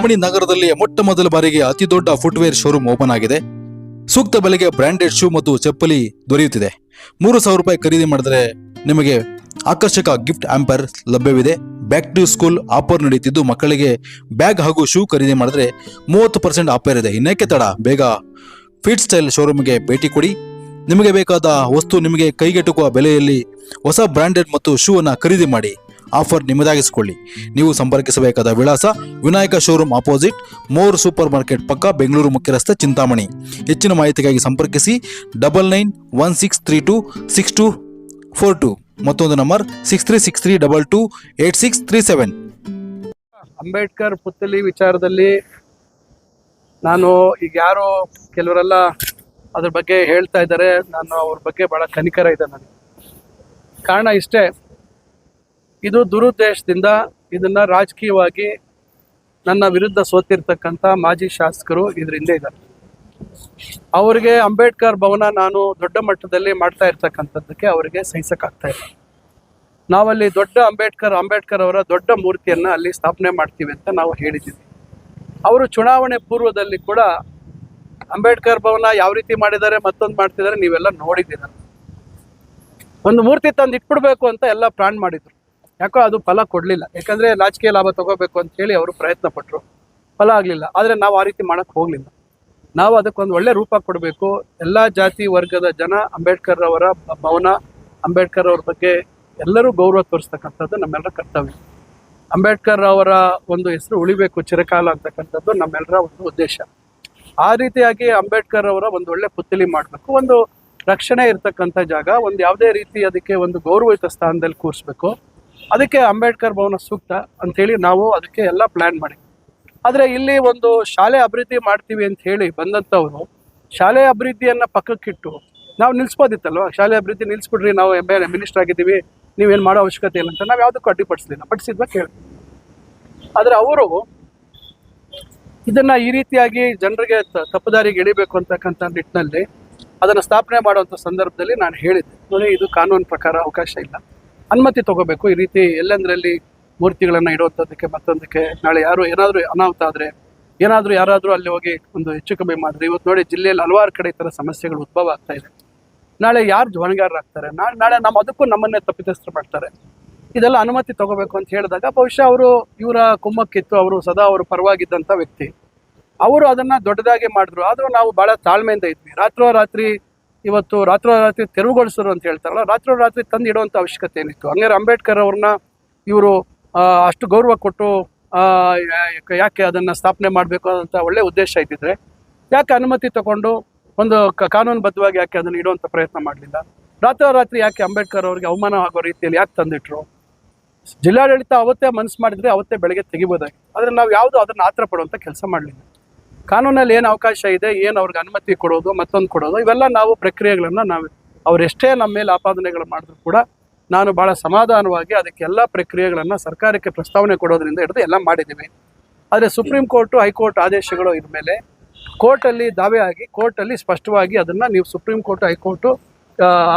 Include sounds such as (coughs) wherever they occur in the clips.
ಚಿಂತಾಮಣಿ ನಗರದಲ್ಲಿ ಮೊಟ್ಟ ಮೊದಲ ಬಾರಿಗೆ ಅತಿ ದೊಡ್ಡ ಫುಟ್ವೇರ್ ಶೋರೂಮ್ ಓಪನ್ ಆಗಿದೆ. ಸೂಕ್ತ ಬೆಲೆಗೆ ಬ್ರಾಂಡೆಡ್ ಶೂ ಮತ್ತು ಚಪ್ಪಲಿ ದೊರೆಯುತ್ತಿದೆ. ಮೂರು ಸಾವಿರ ರೂಪಾಯಿ ಖರೀದಿ ಮಾಡಿದರೆ ನಿಮಗೆ ಆಕರ್ಷಕ ಗಿಫ್ಟ್ ಆಂಪರ್ ಲಭ್ಯವಿದೆ. ಬ್ಯಾಕ್ ಟು ಸ್ಕೂಲ್ ಆಫರ್ ನಡೆಯುತ್ತಿದ್ದು, ಮಕ್ಕಳಿಗೆ ಬ್ಯಾಗ್ ಹಾಗೂ ಶೂ ಖರೀದಿ ಮಾಡಿದ್ರೆ ಮೂವತ್ತು ಪರ್ಸೆಂಟ್ ಆಫರ್ ಇದೆ ಇನ್ನೇಕೆ ತಡ? ಬೇಗ ಫಿಟ್ ಸ್ಟೈಲ್ ಶೋರೂಮ್ಗೆ ಭೇಟಿ ಕೊಡಿ. ನಿಮಗೆ ಬೇಕಾದ ವಸ್ತು ನಿಮಗೆ ಕೈಗೆಟುಕುವ ಬೆಲೆಯಲ್ಲಿ ಹೊಸ ಬ್ರಾಂಡೆಡ್ ಮತ್ತು ಶೂ ಅನ್ನ ಖರೀದಿ ಮಾಡಿ. ಆಫರ್ ನಿಮ್ಮದಾಗಿಸಿಕೊಳ್ಳಿ. ನೀವು ಸಂಪರ್ಕಿಸಬೇಕಾದ ವಿಳಾಸ Vinayaka showroom opposite more super market ಪಕ್ಕ ಬೆಂಗಳೂರು ಮುಖ್ಯ ರಸ್ತೆ ಚಿಂತಾಮಣಿ. ಹೆಚ್ಚಿನ ಮಾಹಿತಿಗಾಗಿ ಸಂಪರ್ಕಿಸಿ double nine one six three two six two four two ಮತ್ತೊಂದು number six three six three double two eight six three seven Ambedkar ಪುತ್ತಲಿ ವಿಚಾರದಲ್ಲಿ ನಾನು ಈಗ ಯಾರೋ ಕೆಲವರೆಲ್ಲ ಅದ್ರ ಬಗ್ಗೆ ಹೇಳ್ತಾ ಇದ್ದಾರೆ. ನಾನು ಅವ್ರ ಬಗ್ಗೆ ಬಹಳ ಕನಿಕರ ಇದೆ ನನಗೆ ಕಾರಣ ಇಷ್ಟೇ. ಇದು ದುರುದ್ದೇಶದಿಂದ ಇದನ್ನ ರಾಜಕೀಯವಾಗಿ ನನ್ನ ವಿರುದ್ಧ ಸೋತಿರ್ತಕ್ಕಂಥ ಮಾಜಿ ಶಾಸಕರು ಇದರಿಂದ ಇದ್ದಾರೆ. ಅವರಿಗೆ ಅಂಬೇಡ್ಕರ್ ಭವನ ನಾನು ದೊಡ್ಡ ಮಟ್ಟದಲ್ಲಿ ಮಾಡ್ತಾ ಇರ್ತಕ್ಕಂಥದ್ದಕ್ಕೆ ಅವರಿಗೆ ಸಹಿಸಕ್ಕಾಗ್ತಾ ಇಲ್ಲ. ನಾವಲ್ಲಿ ದೊಡ್ಡ ಅಂಬೇಡ್ಕರ್ ಅಂಬೇಡ್ಕರ್ ಅವರ ದೊಡ್ಡ ಮೂರ್ತಿಯನ್ನ ಅಲ್ಲಿ ಸ್ಥಾಪನೆ ಮಾಡ್ತೀವಿ ಅಂತ ನಾವು ಹೇಳಿದ್ದೀವಿ. ಅವರು ಚುನಾವಣೆ ಪೂರ್ವದಲ್ಲಿ ಕೂಡ ಅಂಬೇಡ್ಕರ್ ಭವನ ಯಾವ ರೀತಿ ಮಾಡಿದ್ದಾರೆ, ಮತ್ತೊಂದು ಮಾಡ್ತಿದ್ದಾರೆ, ನೀವೆಲ್ಲ ನೋಡಿದ್ದೀರ. ಒಂದು ಮೂರ್ತಿ ತಂದು ಇಟ್ಬಿಡ್ಬೇಕು ಅಂತ ಎಲ್ಲ ಪ್ಲಾನ್ ಮಾಡಿದ್ರು. ಯಾಕೋ ಅದು ಫಲ ಕೊಡಲಿಲ್ಲ. ಯಾಕಂದ್ರೆ ರಾಜಕೀಯ ಲಾಭ ತಗೋಬೇಕು ಅಂತ ಹೇಳಿ ಅವರು ಪ್ರಯತ್ನ ಪಟ್ಟರು ಫಲ ಆಗಲಿಲ್ಲ. ಆದರೆ ನಾವು ಆ ರೀತಿ ಮಾಡಕ್ ಹೋಗಲಿಲ್ಲ. ನಾವು ಅದಕ್ಕೊಂದು ಒಳ್ಳೆ ರೂಪ ಕೊಡಬೇಕು. ಎಲ್ಲ ಜಾತಿ ವರ್ಗದ ಜನ ಅಂಬೇಡ್ಕರ್ ಅವರ ಭವನ, ಅಂಬೇಡ್ಕರ್ ಅವ್ರ ಬಗ್ಗೆ ಎಲ್ಲರೂ ಗೌರವ ತೋರಿಸ್ತಕ್ಕಂಥದ್ದು ನಮ್ಮೆಲ್ಲರ ಕರ್ತವ್ಯ. ಅಂಬೇಡ್ಕರ್ ಅವರ ಒಂದು ಹೆಸರು ಉಳಿಬೇಕು, ಚಿರಕಾಲ ಅಂತಕ್ಕಂಥದ್ದು ನಮ್ಮೆಲ್ಲರ ಒಂದು ಉದ್ದೇಶ. ಆ ರೀತಿಯಾಗಿ ಅಂಬೇಡ್ಕರ್ ಅವರ ಒಂದು ಒಳ್ಳೆ ಪುತ್ತಲಿ ಮಾಡಬೇಕು. ಒಂದು ರಕ್ಷಣೆ ಇರತಕ್ಕಂಥ ಜಾಗ, ಒಂದು ಯಾವುದೇ ರೀತಿ ಅದಕ್ಕೆ ಒಂದು ಗೌರವಯುತ ಸ್ಥಾನದಲ್ಲಿ ಕೂರಿಸ್ಬೇಕು. ಅದಕ್ಕೆ ಅಂಬೇಡ್ಕರ್ ಭವನ ಸೂಕ್ತ ಅಂತೇಳಿ ನಾವು ಅದಕ್ಕೆ ಎಲ್ಲ ಪ್ಲಾನ್ ಮಾಡಿ. ಆದರೆ ಇಲ್ಲಿ ಒಂದು ಶಾಲೆ ಅಭಿವೃದ್ಧಿ ಮಾಡ್ತೀವಿ ಅಂತ ಹೇಳಿ ಬಂದಂಥವರು ಶಾಲೆ ಅಭಿವೃದ್ಧಿಯನ್ನ ಪಕ್ಕಕ್ಕಿಟ್ಟು ನಾವು ನಿಲ್ಸ್ಬೋದಿತ್ತಲ್ವ? ಶಾಲೆ ಅಭಿವೃದ್ಧಿ ನಿಲ್ಲಿಸ್ಬಿಡ್ರಿ ನಾವು ಎಲ್ ಮಿನಿಸ್ಟರ್ ಆಗಿದ್ದೀವಿ, ನೀವೇನು ಮಾಡೋ ಅವಶ್ಯಕತೆ ಇಲ್ಲ ಅಂತ ನಾವು ಯಾವುದಕ್ಕೂ ಅಡ್ಡಿಪಡಿಸಲಿಲ್ಲ. ಪಡಿಸಿದ್ವ ಕೇಳಿ ಆದರೆ ಅವರು ಇದನ್ನ ಈ ರೀತಿಯಾಗಿ ಜನರಿಗೆ ತಪ್ಪುದಾರಿಗೆ ಎಳಿಬೇಕು ಅಂತಕ್ಕಂಥ ನಿಟ್ಟಿನಲ್ಲಿ ಅದನ್ನು ಸ್ಥಾಪನೆ ಮಾಡುವಂಥ ಸಂದರ್ಭದಲ್ಲಿ ನಾನು ಹೇಳಿದ್ದೆ. ಇದು ಕಾನೂನು ಪ್ರಕಾರ ಅವಕಾಶ ಇಲ್ಲ. ಅನುಮತಿ ತಗೋಬೇಕು. ಈ ರೀತಿ ಎಲ್ಲೆಂದ್ರಲ್ಲಿ ಮೂರ್ತಿಗಳನ್ನು ಇಡುವಂಥದ್ದಕ್ಕೆ ಮತ್ತೊಂದಕ್ಕೆ ನಾಳೆ ಯಾರು ಏನಾದರೂ ಅನಾಹುತ ಆದರೆ ಏನಾದರೂ ಯಾರಾದರೂ ಅಲ್ಲಿ ಹೋಗಿ ಒಂದು ಹೆಚ್ಚು ಕಮ್ಮಿ ಮಾಡಿದ್ರೆ ಇವತ್ತು ನೋಡಿ ಜಿಲ್ಲೆಯಲ್ಲಿ ಹಲವಾರು ಕಡೆ ಈ ಥರ ಸಮಸ್ಯೆಗಳು ಉದ್ಭವ ಆಗ್ತಾ ಇದೆ. ನಾಳೆ ಯಾರು ಜ್ವಾನಗಾರರಾಗ್ತಾರೆ ನಾಳೆ ನಾಳೆ ನಮ್ಮ ಅದಕ್ಕೂ ನಮ್ಮನ್ನೇ ತಪ್ಪಿತಸ್ಥ ಮಾಡ್ತಾರೆ. ಇದೆಲ್ಲ ಅನುಮತಿ ತಗೋಬೇಕು ಅಂತ ಹೇಳಿದಾಗ ಬಹುಶಃ ಅವರು ಇವರ ಕುಮ್ಮಕ್ಕಿತ್ತು, ಅವರು ಸದಾ ಅವರು ಪರವಾಗಿದ್ದಂಥ ವ್ಯಕ್ತಿ. ಅವರು ಅದನ್ನ ದೊಡ್ಡದಾಗಿ ಮಾಡಿದ್ರು. ಆದರೂ ನಾವು ಬಹಳ ತಾಳ್ಮೆಯಿಂದ ಇದ್ವಿ. ರಾತ್ರೋರಾತ್ರಿ ಇವತ್ತು ರಾತ್ರೋರಾತ್ರಿ ತೆರವುಗೊಳಿಸರು ಅಂತ ಹೇಳ್ತಾರಲ್ಲ, ರಾತ್ರೋರಾತ್ರಿ ತಂದು ಇಡುವಂಥ ಅವಶ್ಯಕತೆ ಏನಿತ್ತು? ಹಂಗಾರೆ ಅಂಬೇಡ್ಕರ್ ಅವ್ರನ್ನ ಇವರು ಅಷ್ಟು ಗೌರವ ಕೊಟ್ಟು ಯಾಕೆ ಅದನ್ನ ಸ್ಥಾಪನೆ ಮಾಡಬೇಕು ಅಂತ ಒಳ್ಳೆ ಉದ್ದೇಶ ಇದ್ದಿದ್ರೆ, ಯಾಕೆ ಅನುಮತಿ ತಗೊಂಡು ಒಂದು ಕಾನೂನುಬದ್ಧವಾಗಿ ಯಾಕೆ ಅದನ್ನ ಇಡುವಂಥ ಪ್ರಯತ್ನ ಮಾಡಲಿಲ್ಲ? ರಾತ್ರೋರಾತ್ರಿ ಯಾಕೆ ಅಂಬೇಡ್ಕರ್ ಅವರಿಗೆ ಅವಮಾನ ಆಗೋ ರೀತಿಯಲ್ಲಿ ಯಾಕೆ ತಂದಿಟ್ರು? ಜಿಲ್ಲಾಡಳಿತ ಅವತ್ತೇ ಮನಸ್ಸು ಮಾಡಿದರೆ ಅವತ್ತೇ ಬೆಳಗ್ಗೆ ತೆಗಿಬೋದಾಗಿತ್ತು. ಆದರೆ ನಾವು ಯಾವುದು ಅದನ್ನ ಆತರ ಪಡುವಂಥ ಕೆಲಸ ಮಾಡಲಿಲ್ಲ. ಕಾನೂನಲ್ಲಿ ಏನು ಅವಕಾಶ ಇದೆ, ಏನು ಅವ್ರಿಗೆ ಅನುಮತಿ ಕೊಡೋದು, ಮತ್ತೊಂದು ಕೊಡೋದು, ಇವೆಲ್ಲ ನಾವು ಪ್ರಕ್ರಿಯೆಗಳನ್ನು ನಾವು ಅವರೆಷ್ಟೇ ನಮ್ಮ ಮೇಲೆ ಆಪಾದನೆಗಳು ಮಾಡಿದ್ರು ಕೂಡ ನಾನು ಭಾಳ ಸಮಾಧಾನವಾಗಿ ಅದಕ್ಕೆ ಎಲ್ಲ ಪ್ರಕ್ರಿಯೆಗಳನ್ನು ಸರ್ಕಾರಕ್ಕೆ ಪ್ರಸ್ತಾವನೆ ಕೊಡೋದ್ರಿಂದ ಹಿಡಿದು ಎಲ್ಲ ಮಾಡಿದ್ದೀವಿ ಆದರೆ ಸುಪ್ರೀಂ ಕೋರ್ಟು, ಹೈಕೋರ್ಟ್ ಆದೇಶಗಳು ಇದ್ರ ಮೇಲೆ ಕೋರ್ಟಲ್ಲಿ ದಾವೆ ಆಗಿ, ಕೋರ್ಟಲ್ಲಿ ಸ್ಪಷ್ಟವಾಗಿ ಅದನ್ನು ನೀವು ಸುಪ್ರೀಂ ಕೋರ್ಟ್, ಹೈಕೋರ್ಟು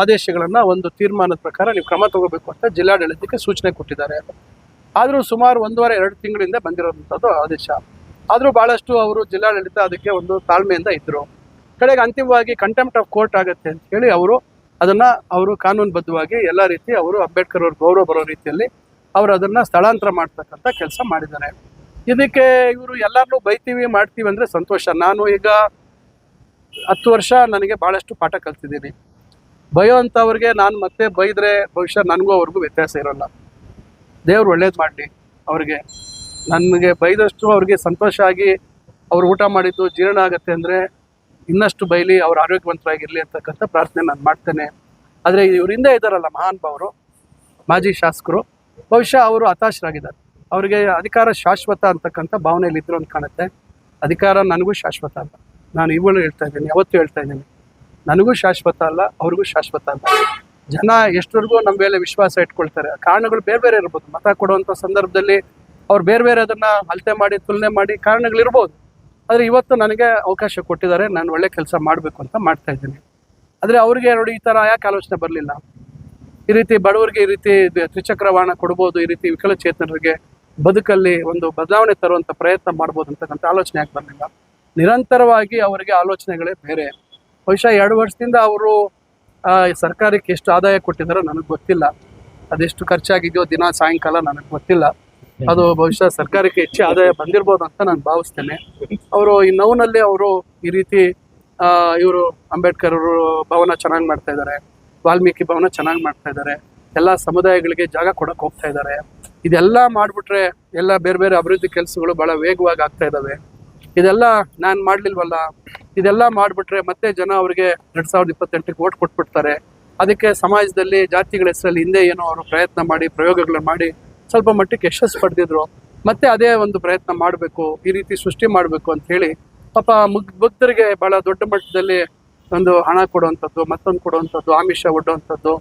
ಆದೇಶಗಳನ್ನು ಒಂದು ತೀರ್ಮಾನದ ಪ್ರಕಾರ ನೀವು ಕ್ರಮ ತಗೋಬೇಕು ಅಂತ ಜಿಲ್ಲಾಡಳಿತಕ್ಕೆ ಸೂಚನೆ ಕೊಟ್ಟಿದ್ದಾರೆ. ಆದರೂ ಸುಮಾರು ಒಂದೂವರೆ, ಎರಡು ತಿಂಗಳಿಂದ ಬಂದಿರೋಂಥದ್ದು ಆದೇಶ. ಆದರೂ ಭಾಳಷ್ಟು ಅವರು ಜಿಲ್ಲಾಡಳಿತ ಅದಕ್ಕೆ ಒಂದು ತಾಳ್ಮೆಯಿಂದ ಇದ್ದರು ಕಡೆಗೆ ಅಂತಿಮವಾಗಿ ಕಂಟೆಂಪ್ಟ್ ಆಫ್ ಕೋರ್ಟ್ ಆಗುತ್ತೆ ಅಂತ ಹೇಳಿ ಅವರು ಅದನ್ನ ಅವರು ಕಾನೂನುಬದ್ಧವಾಗಿ ಎಲ್ಲ ರೀತಿ ಅವರು ಅಂಬೇಡ್ಕರ್ ಅವ್ರ ಗೌರವ ಬರೋ ರೀತಿಯಲ್ಲಿ ಅವರು ಅದನ್ನ ಸ್ಥಳಾಂತರ ಮಾಡ್ತಕ್ಕಂಥ ಕೆಲಸ ಮಾಡಿದ್ದಾರೆ. ಇದಕ್ಕೆ ಇವರು ಎಲ್ಲರನ್ನೂ ಬೈತೀವಿ, ಮಾಡ್ತೀವಿ ಅಂದ್ರೆ ಸಂತೋಷ. ನಾನು ಈಗ ಹತ್ತು ವರ್ಷ ನನಗೆ ಭಾಳಷ್ಟು ಪಾಠ ಕಲ್ತಿದ್ದೀನಿ. ಬಯೋ ಅಂಥವ್ರಿಗೆ ನಾನು ಮತ್ತೆ ಬೈದರೆ ಬಹುಶಃ ನನಗೂ ಅವ್ರಿಗೂ ವ್ಯತ್ಯಾಸ ಇರೋಲ್ಲ. ದೇವ್ರು ಒಳ್ಳೇದು ಮಾಡಲಿ ಅವ್ರಿಗೆ. ನನಗೆ ಬೈದಷ್ಟು ಅವ್ರಿಗೆ ಸಂತೋಷ ಆಗಿ ಅವ್ರು ಊಟ ಮಾಡಿದ್ದು ಜೀರ್ಣ ಆಗುತ್ತೆ ಅಂದರೆ ಇನ್ನಷ್ಟು ಬೈಲಿ ಅವ್ರು ಆರೋಗ್ಯವಂತರಾಗಿರಲಿ ಅಂತಕ್ಕಂಥ ಪ್ರಾರ್ಥನೆ ನಾನು ಮಾಡ್ತೇನೆ. ಆದರೆ ಇವರಿಂದ ಇದ್ದಾರಲ್ಲ ಮಹಾನ್ ಭಾವರು ಮಾಜಿ ಶಾಸಕರು, ಬಹುಶಃ ಅವರು ಹತಾಶರಾಗಿದ್ದಾರೆ. ಅವರಿಗೆ ಅಧಿಕಾರ ಶಾಶ್ವತ ಅಂತಕ್ಕಂಥ ಭಾವನೆಯಲ್ಲಿ ಇದ್ರು ಅಂತ ಕಾಣುತ್ತೆ. ಅಧಿಕಾರ ನನಗೂ ಶಾಶ್ವತ ಅಲ್ಲ. ನಾನು ಇವುಗಳು ಹೇಳ್ತಾ ಇದ್ದೀನಿ, ಯಾವತ್ತೂ ಹೇಳ್ತಾ ಇದ್ದೀನಿ. ನನಗೂ ಶಾಶ್ವತ ಅಲ್ಲ, ಅವ್ರಿಗೂ ಶಾಶ್ವತ ಅಲ್ಲ. ಜನ ಎಷ್ಟರಿಗೂ ನಮ್ಮ ಮೇಲೆ ವಿಶ್ವಾಸ ಇಟ್ಕೊಳ್ತಾರೆ. ಕಾರಣಗಳು ಬೇರೆ ಬೇರೆ ಇರ್ಬೋದು. ಮತ ಕೊಡುವಂಥ ಸಂದರ್ಭದಲ್ಲಿ ಅವ್ರು ಬೇರೆ ಬೇರೆ ಅದನ್ನ ಅಳತೆ ಮಾಡಿ, ತುಲನೆ ಮಾಡಿ ಕಾರಣಗಳಿರ್ಬೋದು. ಆದರೆ ಇವತ್ತು ನನಗೆ ಅವಕಾಶ ಕೊಟ್ಟಿದ್ದಾರೆ. ನಾನು ಒಳ್ಳೆ ಕೆಲಸ ಮಾಡಬೇಕು ಅಂತ ಮಾಡ್ತಾ ಇದ್ದೀನಿ. ಆದರೆ ಅವ್ರಿಗೆ ನೋಡಿ ಈ ಥರ ಯಾಕೆ ಆಲೋಚನೆ ಬರಲಿಲ್ಲ? ಈ ರೀತಿ ಬಡವರಿಗೆ ಈ ರೀತಿ ತ್ರಿಚಕ್ರ ವಾಹನ ಕೊಡ್ಬೋದು, ಈ ರೀತಿ ವಿಕಲಚೇತನರಿಗೆ ಬದುಕಲ್ಲಿ ಒಂದು ಬದಲಾವಣೆ ತರುವಂತ ಪ್ರಯತ್ನ ಮಾಡ್ಬೋದು ಅಂತಕ್ಕಂಥ ಆಲೋಚನೆ ಯಾಕೆ ಬರಲಿಲ್ಲ? ನಿರಂತರವಾಗಿ ಅವರಿಗೆ ಆಲೋಚನೆಗಳೇ ಬೇರೆ. ಬಹುಶಃ ಎರಡು ವರ್ಷದಿಂದ ಅವರು ಸರ್ಕಾರಕ್ಕೆ ಎಷ್ಟು ಆದಾಯ ಕೊಟ್ಟಿದ್ದಾರೋ ನನಗೆ ಗೊತ್ತಿಲ್ಲ. ಅದೆಷ್ಟು ಖರ್ಚಾಗಿದೆಯೋ ದಿನ ಸಾಯಂಕಾಲ ನನಗೆ ಗೊತ್ತಿಲ್ಲ. ಅದು ಬಹುಶಃ ಸರ್ಕಾರಕ್ಕೆ ಹೆಚ್ಚು ಆದಾಯ ಬಂದಿರ್ಬೋದು ಅಂತ ನಾನು ಭಾವಿಸ್ತೇನೆ. ಅವರು ಈ ನೋವಿನಲ್ಲಿ ಅವರು ಈ ರೀತಿ ಇವರು ಅಂಬೇಡ್ಕರ್ ಅವರು ಭವನ ಚೆನ್ನಾಗಿ ಮಾಡ್ತಾ ಇದ್ದಾರೆ, ವಾಲ್ಮೀಕಿ ಭವನ ಚೆನ್ನಾಗಿ ಮಾಡ್ತಾ ಇದ್ದಾರೆ, ಎಲ್ಲ ಸಮುದಾಯಗಳಿಗೆ ಜಾಗ ಕೊಡಕ್ಕೆ ಹೋಗ್ತಾ ಇದ್ದಾರೆ. ಇದೆಲ್ಲ ಮಾಡ್ಬಿಟ್ರೆ ಎಲ್ಲ ಬೇರೆ ಬೇರೆ ಅಭಿವೃದ್ಧಿ ಕೆಲಸಗಳು ಬಹಳ ವೇಗವಾಗಿ ಆಗ್ತಾ ಇದ್ದಾವೆ ಇದೆಲ್ಲ ನಾನು ಮಾಡ್ಲಿಲ್ವಲ್ಲ? ಇದೆಲ್ಲ ಮಾಡ್ಬಿಟ್ರೆ ಮತ್ತೆ ಜನ ಅವರಿಗೆ ಎರಡ್ ಸಾವಿರದ ಇಪ್ಪತ್ತೆಂಟಕ್ಕೆ ಓಟ್ ಕೊಟ್ಬಿಡ್ತಾರೆ. ಅದಕ್ಕೆ ಸಮಾಜದಲ್ಲಿ ಜಾತಿಗಳ ಹೆಸರಲ್ಲಿ ಹಿಂದೆ ಏನೋ ಅವರು ಪ್ರಯತ್ನ ಮಾಡಿ, ಪ್ರಯೋಗಗಳನ್ನ ಮಾಡಿ ಸ್ವಲ್ಪ ಮಟ್ಟಿಗೆ ಯಶಸ್ಸು ಪಡೆದಿದ್ರು. ಮತ್ತೆ ಅದೇ ಒಂದು ಪ್ರಯತ್ನ ಮಾಡಬೇಕು, ಈ ರೀತಿ ಸೃಷ್ಟಿ ಮಾಡಬೇಕು ಅಂತ ಹೇಳಿ ಪಾಪ ಮುಗ್ ಭಕ್ತರಿಗೆ ಬಹಳ ದೊಡ್ಡ ಮಟ್ಟದಲ್ಲಿ ಒಂದು ಹಣ ಕೊಡುವಂಥದ್ದು, ಮತ್ತೊಂದು ಕೊಡುವಂಥದ್ದು, ಆಮಿಷ ಒಡ್ಡುವಂಥದ್ದು.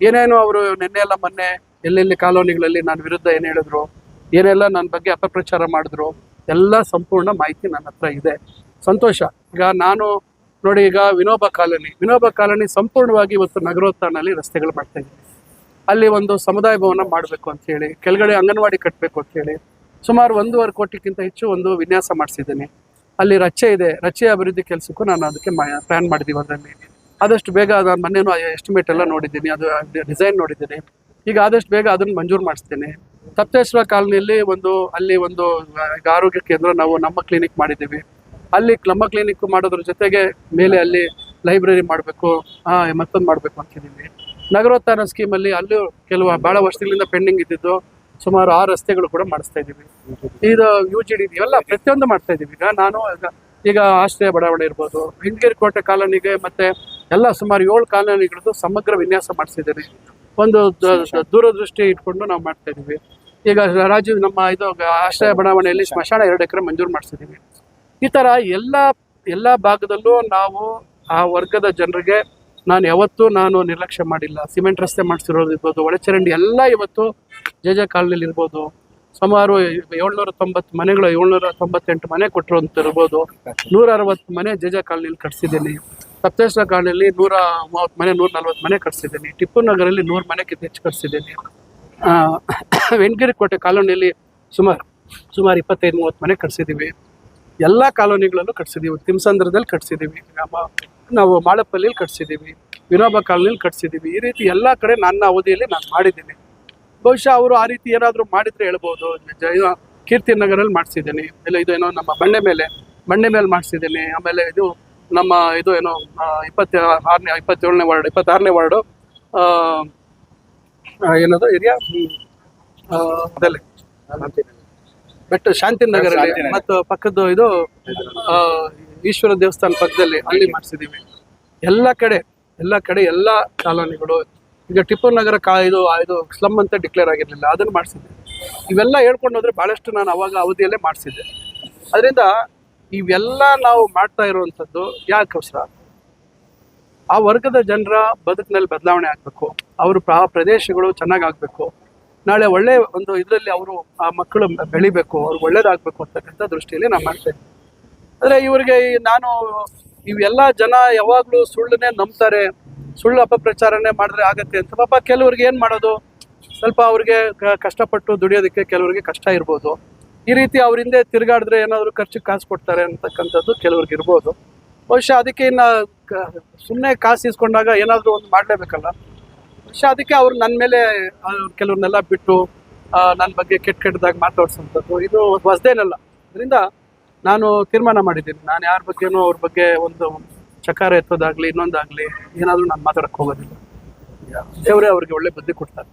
ಏನೇನೋ ಅವರು ನಿನ್ನೆ ಎಲ್ಲ ಮೊನ್ನೆ ಎಲ್ಲೆಲ್ಲಿ ಕಾಲೋನಿಗಳಲ್ಲಿ ನನ್ನ ವಿರುದ್ಧ ಏನು ಹೇಳಿದ್ರು, ಏನೆಲ್ಲ ನನ್ನ ಬಗ್ಗೆ ಅಪಪ್ರಚಾರ ಮಾಡಿದ್ರು, ಎಲ್ಲ ಸಂಪೂರ್ಣ ಮಾಹಿತಿ ನನ್ನ ಹತ್ರ ಇದೆ. ಸಂತೋಷ. ಈಗ ನಾನು ನೋಡಿ, ಈಗ ವಿನೋಬ ಕಾಲೋನಿ. ವಿನೋಬ ಕಾಲೋನಿ ಸಂಪೂರ್ಣವಾಗಿ ಇವತ್ತು ನಗರೋತ್ಥಾನಲ್ಲಿ ರಸ್ತೆಗಳು ಮಾಡ್ತಾ ಇದ್ದೀನಿ. ಅಲ್ಲಿ ಒಂದು ಸಮುದಾಯ ಭವನ ಮಾಡಬೇಕು ಅಂತ ಹೇಳಿ, ಕೆಳಗಡೆ ಅಂಗನವಾಡಿ ಕಟ್ಟಬೇಕು ಅಂತ ಹೇಳಿ, ಸುಮಾರು ಒಂದೂವರೆ ಕೋಟಿಗಿಂತ ಹೆಚ್ಚು ಒಂದು ವಿನ್ಯಾಸ ಮಾಡಿಸಿದ್ದೀನಿ. ಅಲ್ಲಿ ರಚೆ ಇದೆ, ರಚೆ ಅಭಿವೃದ್ಧಿ ಕೆಲಸಕ್ಕೂ ನಾನು ಅದಕ್ಕೆ ಪ್ಲಾನ್ ಮಾಡಿದ್ದೀವಿ ಅದರಲ್ಲಿ. ಆದಷ್ಟು ಬೇಗ ನಾನು ಮೊನ್ನೆನೂ ಎಸ್ಟಿಮೇಟ್ ಎಲ್ಲ ನೋಡಿದ್ದೀನಿ, ಅದು ಡಿಸೈನ್ ನೋಡಿದ್ದೀನಿ. ಈಗ ಆದಷ್ಟು ಬೇಗ ಅದನ್ನು ಮಂಜೂರು ಮಾಡಿಸ್ತೀನಿ. ತಪ್ತೇಶ್ವರ ಕಾಲನಿಯಲ್ಲಿ ಒಂದು, ಅಲ್ಲಿ ಒಂದು ಆರೋಗ್ಯ ಕೇಂದ್ರ ನಾವು ನಮ್ಮ ಕ್ಲಿನಿಕ್ ಮಾಡಿದ್ದೀವಿ. ಅಲ್ಲಿ ನಮ್ಮ ಕ್ಲಿನಿಕ್ ಮಾಡೋದ್ರ ಜೊತೆಗೆ ಮೇಲೆ ಅಲ್ಲಿ ಲೈಬ್ರರಿ ಮಾಡಬೇಕು ಮತ್ತೊಂದು ಮಾಡಬೇಕು ಅಂತಿದ್ದೀವಿ. ನಗರೋತ್ಥಾನ ಸ್ಕೀಮಲ್ಲಿ ಅಲ್ಲೂ ಕೆಲವು ಭಾಳ ವರ್ಷಗಳಿಂದ ಪೆಂಡಿಂಗ್ ಇದ್ದಿದ್ದು ಸುಮಾರು ಆರು ರಸ್ತೆಗಳು ಕೂಡ ಮಾಡಿಸ್ತಾ ಇದ್ದೀವಿ. ಇದು ಯು ಜಿ ಡಿ ಇವೆಲ್ಲ ಪ್ರತಿಯೊಂದು ಮಾಡ್ತಾ ಇದ್ದೀವಿ. ಈಗ ನಾನು, ಈಗ ಆಶ್ರಯ ಬಡಾವಣೆ ಇರ್ಬೋದು ಹಿಂಗೇರಿ ಕೋಟೆ ಕಾಲೋನಿಗೆ ಮತ್ತೆ ಎಲ್ಲ ಸುಮಾರು ಏಳು ಕಾಲೋನಿಗಳದ್ದು ಸಮಗ್ರ ವಿನ್ಯಾಸ ಮಾಡಿಸಿದ್ದೀನಿ ಒಂದು ದೂರದೃಷ್ಟಿ ಇಟ್ಕೊಂಡು ನಾವು ಮಾಡ್ತಾ ಇದೀವಿ ಈಗ ರಾಜೀವ್ ನಮ್ಮ ಇದು, ಆಶ್ರಯ ಬಡಾವಣೆಯಲ್ಲಿ ಸ್ಮಶಾನ ಎರಡು ಎಕರೆ ಮಂಜೂರು ಮಾಡಿಸಿದ್ದೀವಿ ಈ ತರ ಎಲ್ಲ ಎಲ್ಲ ಭಾಗದಲ್ಲೂ ನಾವು ಆ ವರ್ಗದ ಜನರಿಗೆ ನಾನು ಯಾವತ್ತೂ ನಾನು ನಿರ್ಲಕ್ಷ್ಯ ಮಾಡಿಲ್ಲ. ಸಿಮೆಂಟ್ ರಸ್ತೆ ಮಾಡಿಸಿರೋದು ಇರ್ಬೋದು, ಒಳಚರಂಡಿ ಎಲ್ಲ ಇವತ್ತು ಜೆ ಜೆ ಕಾಲನಿಲಿ ಇರ್ಬೋದು. ಸುಮಾರು ಏಳ್ನೂರ ತೊಂಬತ್ತು ಮನೆಗಳು, ಏಳ್ನೂರ ತೊಂಬತ್ತೆಂಟು ಮನೆ ಕೊಟ್ಟಿರುವಂತ ಇರ್ಬೋದು. ನೂರ ಅರವತ್ತು ಮನೆ ಜೆ ಜೆ ಕಾಲನಿಲಿ ಕಟ್ಸಿದ್ದೀನಿ. ಸಪ್ತೇಶ್ವರ ಕಾಲನಿಯಲ್ಲಿ ನೂರ ಮೂವತ್ತು ಮನೆ ನೂರ ನಲ್ವತ್ತು ಮನೆ ಕಟ್ಸಿದ್ದೀನಿ. ಟಿಪ್ಪು ನಗರಲ್ಲಿ ನೂರು ಮನೆಗಿಂತ ಹೆಚ್ಚು ಕಟ್ಸಿದ್ದೀನಿ. (coughs) ವೆಂಕಗಿರಿ ಕೋಟೆ ಕಾಲೋನಿಯಲ್ಲಿ ಸುಮಾರು ಸುಮಾರು ಇಪ್ಪತ್ತೈದು, ಮೂವತ್ತು ಮನೆ ಕಟ್ಸಿದ್ದೀವಿ. ಎಲ್ಲ ಕಾಲೋನಿಗಳಲ್ಲೂ ಕಟ್ಸಿದ್ದೀವಿ ತಿಮ್ಸಂದ್ರದಲ್ಲಿ ಕಟ್ಸಿದ್ದೀವಿ ನಾವು ಮಾಳಪ್ಪಲ್ಲಿ ಕಟ್ಸಿದ್ದೀವಿ ವಿನೋಬ ಕಾಲೋನಿಲಿ ಕಟ್ಸಿದ್ದೀವಿ ಈ ರೀತಿ ಎಲ್ಲ ಕಡೆ ನನ್ನ ಅವಧಿಯಲ್ಲಿ ನಾನು ಮಾಡಿದ್ದೀನಿ. ಬಹುಶಃ ಅವರು ಆ ರೀತಿ ಏನಾದರೂ ಮಾಡಿದ್ರೆ ಹೇಳ್ಬೋದು. ಕೀರ್ತಿ ನಗರಲ್ಲಿ ಮಾಡಿಸಿದ್ದೀನಿ. ಇಲ್ಲ, ಇದು ಏನೋ ನಮ್ಮ ಬಂಡೆ ಮೇಲೆ ಬಂಡೆ ಮೇಲೆ ಮಾಡಿಸಿದ್ದೀನಿ. ಆಮೇಲೆ ಇದು ನಮ್ಮ ಇದು ಏನೋ ಇಪ್ಪತ್ತ ಆರನೇ ಇಪ್ಪತ್ತೇಳನೇ ವಾರ್ಡ್, ಇಪ್ಪತ್ತಾರನೇ ವಾರ್ಡು ಏನದು ಏರಿಯಾ? ಅದಲ್ಲಿ. ಬೆಟ್ಟ ಶಾಂತಿ ನಗರ. ಮತ್ತು ಪಕ್ಕದ್ದು ಇದು ಈಶ್ವರ ದೇವಸ್ಥಾನ ಪಕ್ಕದಲ್ಲಿ ಅಲ್ಲಿ ಮಾಡಿಸಿದ್ದೀವಿ ಎಲ್ಲ ಕಡೆ ಎಲ್ಲ ಕಡೆ ಎಲ್ಲ ಕಾಲೋನಿಗಳು. ಈಗ ಟಿಪ್ಪು ನಗರ ಕಾ ಇದು ಇದು ಸ್ಲಮ್ ಅಂತ ಡಿಕ್ಲೇರ್ ಆಗಿರಲಿಲ್ಲ ಅದನ್ನು ಮಾಡಿಸಿದ್ದೆ ಇವೆಲ್ಲ ಹೇಳ್ಕೊಂಡು ಹೋದ್ರೆ ಭಾಳಷ್ಟು ನಾನು ಅವಾಗ ಅವಧಿಯಲ್ಲೇ ಮಾಡಿಸಿದ್ದೆ. ಅದರಿಂದ ಇವೆಲ್ಲ ನಾವು ಮಾಡ್ತಾ ಇರುವಂಥದ್ದು ಯಾಕೋಸ್ಕರ ಆ ವರ್ಗದ ಜನರ ಬದುಕಿನಲ್ಲಿ ಬದಲಾವಣೆ ಆಗಬೇಕು. ಅವರು ಆ ಪ್ರದೇಶಗಳು ಚೆನ್ನಾಗಿ ಆಗಬೇಕು. ನಾಳೆ ಒಳ್ಳೆ ಒಂದು ಇದರಲ್ಲಿ ಅವರು ಆ ಮಕ್ಕಳು ಬೆಳಿಬೇಕು ಅವ್ರಿಗೆ ಒಳ್ಳೇದಾಗಬೇಕು ಅಂತಕ್ಕಂಥ ದೃಷ್ಟಿಯಲ್ಲಿ ನಾನು ಮಾಡ್ತೇನೆ ಆದರೆ ಇವರಿಗೆ ನಾನು ಇವೆಲ್ಲ ಜನ ಯಾವಾಗಲೂ ಸುಳ್ಳನ್ನೇ ನಂಬ್ತಾರೆ, ಸುಳ್ಳು ಅಪಪ್ರಚಾರನೇ ಮಾಡಿದ್ರೆ ಆಗತ್ತೆ ಅಂತ. ಪಾಪ ಕೆಲವ್ರಿಗೆ ಏನು ಮಾಡೋದು? ಸ್ವಲ್ಪ ಅವ್ರಿಗೆ ಕಷ್ಟಪಟ್ಟು ದುಡಿಯೋದಕ್ಕೆ ಕೆಲವರಿಗೆ ಕಷ್ಟ ಇರ್ಬೋದು. ಈ ರೀತಿ ಅವ್ರ ಹಿಂದೆ ತಿರುಗಾಡಿದ್ರೆ ಏನಾದರೂ ಖರ್ಚು ಕಾಸು ಕೊಡ್ತಾರೆ ಅಂತಕ್ಕಂಥದ್ದು ಕೆಲವ್ರಿಗೆ ಇರ್ಬೋದು. ಬಹುಶಃ ಅದಕ್ಕೆ ಇನ್ನು ಸುಮ್ಮನೆ ಕಾಸು ಇಸ್ಕೊಂಡಾಗ ಏನಾದರೂ ಒಂದು ಮಾಡಲೇಬೇಕಲ್ಲ? ಬಹುಶಃ ಅದಕ್ಕೆ ಅವ್ರು ನನ್ನ ಮೇಲೆ ಕೆಲವ್ರನ್ನೆಲ್ಲ ಬಿಟ್ಟು ನನ್ನ ಬಗ್ಗೆ ಕೆಟ್ಟ ಕೆಟ್ಟದಾಗ ಮಾತಾಡ್ಸೋಂಥದ್ದು. ಇದು ಹೊಸದೇನಲ್ಲ ಅದರಿಂದ ನಾನು ತೀರ್ಮಾನ ಮಾಡಿದ್ದೀನಿ. ನಾನು ಯಾರ ಬಗ್ಗೆನೂ ಅವ್ರ ಬಗ್ಗೆ ಒಂದು ಚಕಾರ ಎತ್ತೋದಾಗ್ಲಿ ಇನ್ನೊಂದಾಗ್ಲಿ ಏನಾದರೂ ನಾನು ಮಾತಾಡಕ್ಕೆ ಹೋಗೋದಿಲ್ಲ. ದೇವರೇ ಅವ್ರಿಗೆ ಒಳ್ಳೆ ಬುದ್ಧಿ ಕೊಡ್ತಾರೆ.